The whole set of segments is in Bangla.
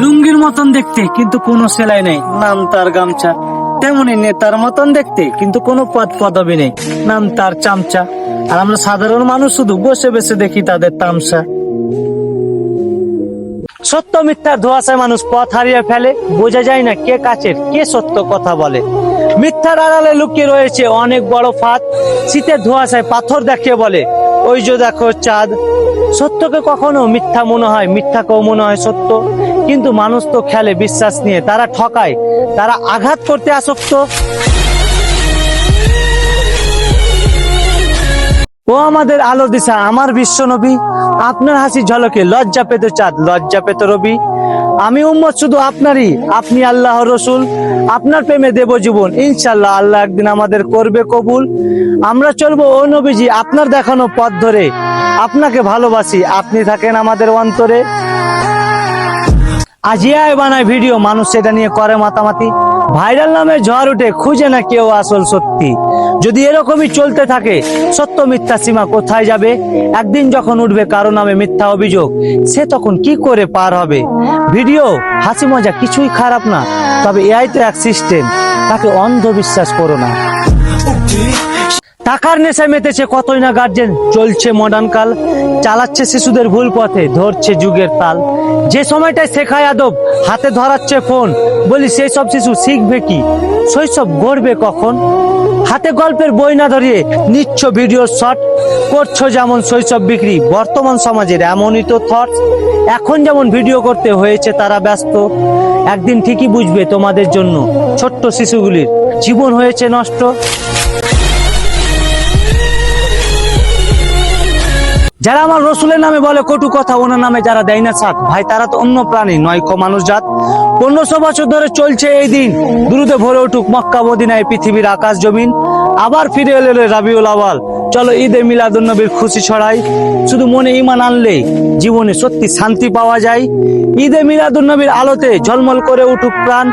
লুঙ্গির মতন দেখতে, কিন্তু কোনো সেলাই নেই। নাম তার গামছা। তেমনি নেতার মতন দেখতে, কিন্তু কোনো পদ পদবি নেই। নাম তার চামচা। আর আমরা সাধারণ মানুষ শুধু বসে বসে দেখি তাদের তামসা। সত্য মিথ্যার ধোয়াশায় মানুষ পথ হারিয়ে ফেলে, বোঝা যায় না কে কাছের, কে সত্য কথা বলে। মিথ্যার আড়ালে লুকিয়ে রয়েছে অনেক বড় ফাঁদ। শীতের ধোয়াশায় পাথর দেখিয়ে বলে, ওই যে দেখো চাঁদ। সত্যকে কখনো মিথ্যা মনে হয় মিথ্যা কেউ মনে হয় সত্য। কিন্তু মানুষ তো খেলে, বিশ্বাস নিয়ে। তারা ঠকায়, তারা আঘাত করতে আসক্ত। ও আমাদের আলো দিশা, আমার বিশ্ব নবী। আপনার হাসি ঝলকে, লজ্জা পেতে চাঁদ, লজ্জা পেতে রবি। আমি উম্মত, শুধু আপনারই। আপনি আল্লাহ রসুল, আপনার প্রেমে দেব জীবন। ইনশাল্লাহ আল্লাহ একদিন আমাদের করবে কবুল। আমরা চলবো, ও নবীজি, আপনার দেখানো পথ ধরে। আপনাকে ভালোবাসি, আপনি থাকেন আমাদের অন্তরে। আজিয়ায় বানায় ভিডিও, মানুষ সেটা নিয়ে করে মাতামাতি। ভাইরাল নামে ঝড় উঠে, খুঁজে না কেউ আসল সত্যি। যদি এরকমই চলতে থাকে, সত্য মিথ্যা সীমা কোথায় যাবে? একদিন যখন উঠবে কারও নামে মিথ্যা অভিযোগ, সে তখন কি করে পার হবে? ভিডিও, হাসি মজা কিছুই খারাপ না, তবে এআই তো এক সিস্টেম তাকে অন্ধবিশ্বাস করো না। টাকার নেশায় মেতেছে, কতই না গার্জেন চলছে মডার্ন কাল, চালাচ্ছে শিশুদের ভুল পথে, ধরছে যুগের তাল। যে সময়টায় শেখায় আদব, হাতে ধরাচ্ছে ফোন বলি সেই সব শিশু শিখবে কি? শৈশব গড়বে কখন? হাতে গল্পের বই না ধরিয়ে নিচ্ছ ভিডিও শট করছ যেমন শৈশব বিক্রি, বর্তমান সমাজের এমনই তো থটস এখন যেমন ভিডিও করতে হয়েছে, তারা ব্যস্ত। একদিন ঠিকই বুঝবে তোমাদের জন্য, ছোট্ট শিশুগুলির জীবন হয়েছে নষ্ট। যারা আমার রসুলের নামে বলে কটু কথা, ওনার নামে যারা দেয় না সাথ ভাই, তারা তো অন্য প্রাণী, নয় ক মানুষ জাত। পনেরোশো বছর ধরে চলছে এই দিন দ্রুতে ভরে উঠুক মক্কা, মদিনায় পৃথিবীর আকাশ জমিন। আবার ফিরে এলো রাবিউল আওয়াল। চলো ঈদে মিলাদুন নবীর খুশি ছড়াই। শুধু মনে ইমান আনলে জীবনে সত্যি শান্তি পাওয়া যায়। ঈদে মিলাদুন নবীর আলোতে ঝলমল করে উঠুক প্রাণ,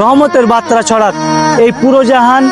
রহমতের বার্তা ছড়াক। এই পুরো জাহান